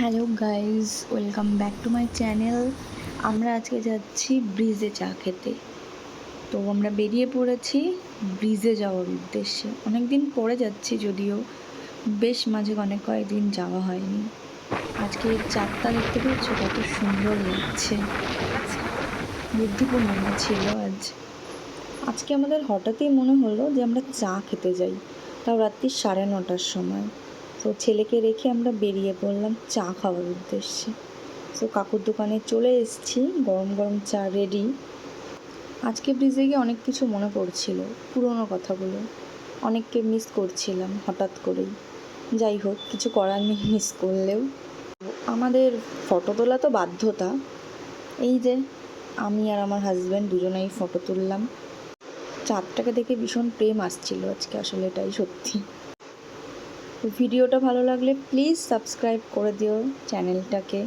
Hello guys welcome back to my channel. আমরা আজকে যাচ্ছি ব্রিজে চা খেতে। তো আমরা বেরিয়ে পড়েছি ব্রিজে যাওয়ার উদ্দেশ্যে। অনেক দিন পরে যাচ্ছি যদিও বেশ মাঝে অনেক কয়েকদিন যাওয়া হয়নি। আজকে চারটা দেখতে পাচ্ছ কত সুন্দর লাগছে। বুদ্ধি পূর্ণিমা ছিল আজ। আজকে আমাদের হঠাৎই মনে হলো যে আমরা চা খেতে যাই। তাও রাত্রি সাড়ে নটার সময়। তো ছেলেকে রেখে আমরা বেরিয়ে পড়লাম চা খাওয়ার উদ্দেশ্যে। তো কাকুর দোকানে চলে এসেছি, গরম গরম চা রেডি আজকে ব্রিজে গিয়ে অনেক কিছু মনে পড়ছিল, পুরোনো কথাগুলো। অনেককে মিস করছিলাম হঠাৎ করেই। যাই হোক, কিছু করার নেই মিস করলেও। আমাদের ফটো তোলা তো বাধ্যতা। এই যে, আমি আর আমার হাজব্যান্ড দুজনেই ফটো তুললাম। চাঁদটাকে দেখে ভীষণ প্রেম আসছিল আজকে, আসলে এটাই সত্যি। ভিডিওটা ভালো লাগলে প্লিজ সাবস্ক্রাইব করে দিও চ্যানেলটাকে